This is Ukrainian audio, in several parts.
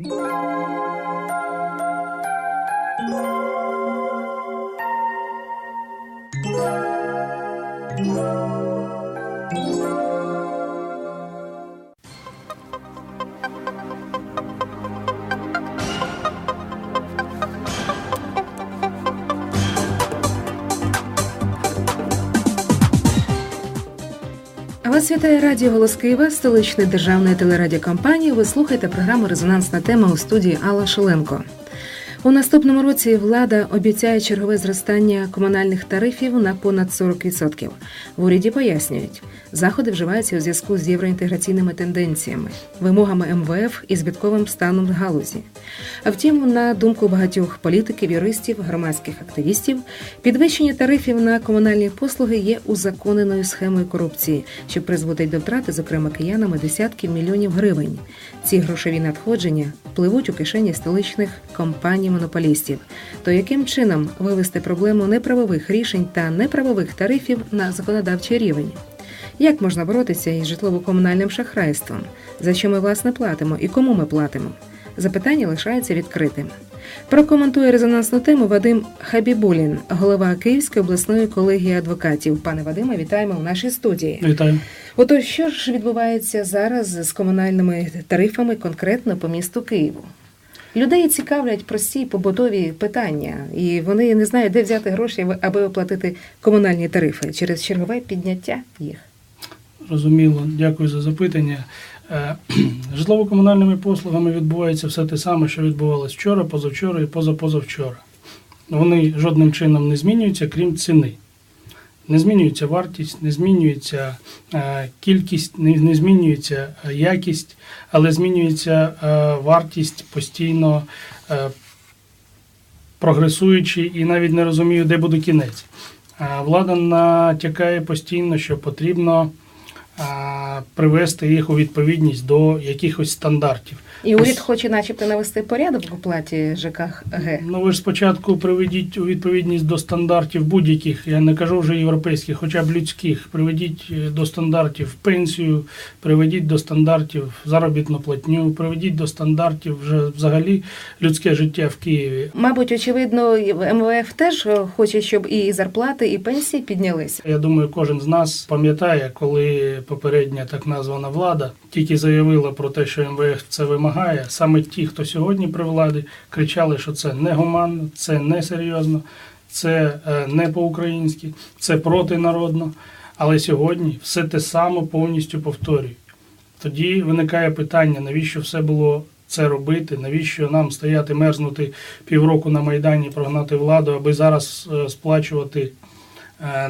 Thank you. Вас вітає радіо Голос Києва, столичної державної телерадіокомпанії. Ви слухаєте програму Резонансна тема у студії Алла Шоленко. У наступному році влада обіцяє чергове зростання комунальних тарифів на понад 40%. В уряді пояснюють, заходи вживаються у зв'язку з євроінтеграційними тенденціями, вимогами МВФ і збитковим станом галузі. А втім, на думку багатьох політиків, юристів, громадських активістів, підвищення тарифів на комунальні послуги є узаконеною схемою корупції, що призводить до втрати, зокрема киянами, десятків мільйонів гривень. Ці грошові надходження пливуть у кишені столичних компаній монополістів. То яким чином вивести проблему неправових рішень та неправових тарифів на законодавчий рівень? Як можна боротися із житлово-комунальним шахрайством? За що ми власне платимо і кому ми платимо? Запитання лишається відкритим. Прокоментує резонансну тему Вадим Хабібулін, голова Київської обласної колегії адвокатів. Пане Вадиме, вітаємо в нашій студії. Вітаю. Отож, що ж відбувається зараз з комунальними тарифами конкретно по місту Києву? Людей цікавлять прості побутові питання, і вони не знають, де взяти гроші, аби оплатити комунальні тарифи через чергове підняття їх. Розуміло, дякую за запитання. Е, Житлово-комунальними послугами відбувається все те саме, що відбувалось вчора, позавчора і позапозавчора. Вони жодним чином не змінюються, крім ціни. Не змінюється вартість, не змінюється е, кількість, не, змінюється е, якість, але змінюється е, вартість постійно прогресуючи і навіть не розумію, де буде кінець. Влада натякає постійно, що потрібно привести їх у відповідність до якихось стандартів. І уряд хоче, начебто, навести порядок в оплаті ЖКГ. Ну ви ж спочатку приведіть у відповідність до стандартів будь-яких, я не кажу вже європейських, хоча б людських. Приведіть е, до стандартів пенсію, приведіть до стандартів заробітну платню, приведіть до стандартів вже взагалі людське життя в Києві. Мабуть, очевидно, МВФ теж е, хоче, щоб і зарплати, і пенсії піднялися. Я думаю, кожен з нас пам'ятає, коли попередня так названа влада тільки заявила про те, що МВФ це вимагає. Саме ті, хто сьогодні при владі, кричали, що це негуманно, це несерйозно, це е, не по-українськи, це протинародно. Але сьогодні все те саме повністю повторюють. Тоді виникає питання, навіщо все було це робити, навіщо нам стояти мерзнути півроку на Майдані, прогнати владу, аби зараз е, сплачувати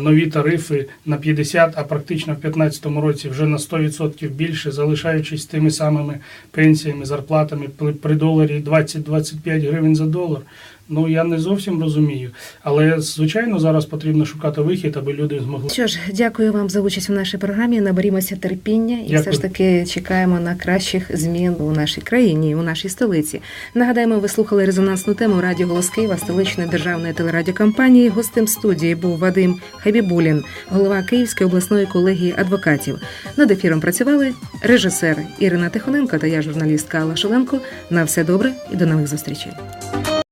нові тарифи на 50, а практично в 2015 році вже на 100% більше, залишаючись тими самими пенсіями, зарплатами при- при доларі 20-25 гривень за долар. Ну я не зовсім розумію. Але звичайно зараз потрібно шукати вихід, аби люди змогли. Що ж, дякую вам за участь у нашій програмі. Наберімося терпіння і Дякую. все ж таки чекаємо на кращих змін у нашій країні, у нашій столиці. Нагадаємо, ви слухали резонансну тему Радіо Голос Києва столичної державної телерадіокомпанії. Гостем студії був Вадим Хабібулін, голова Київської обласної колегії адвокатів. Над ефіром працювали режисер Ірина Тихоненко та я, журналістка Алла Шоленко. На все добре і до нових зустрічей.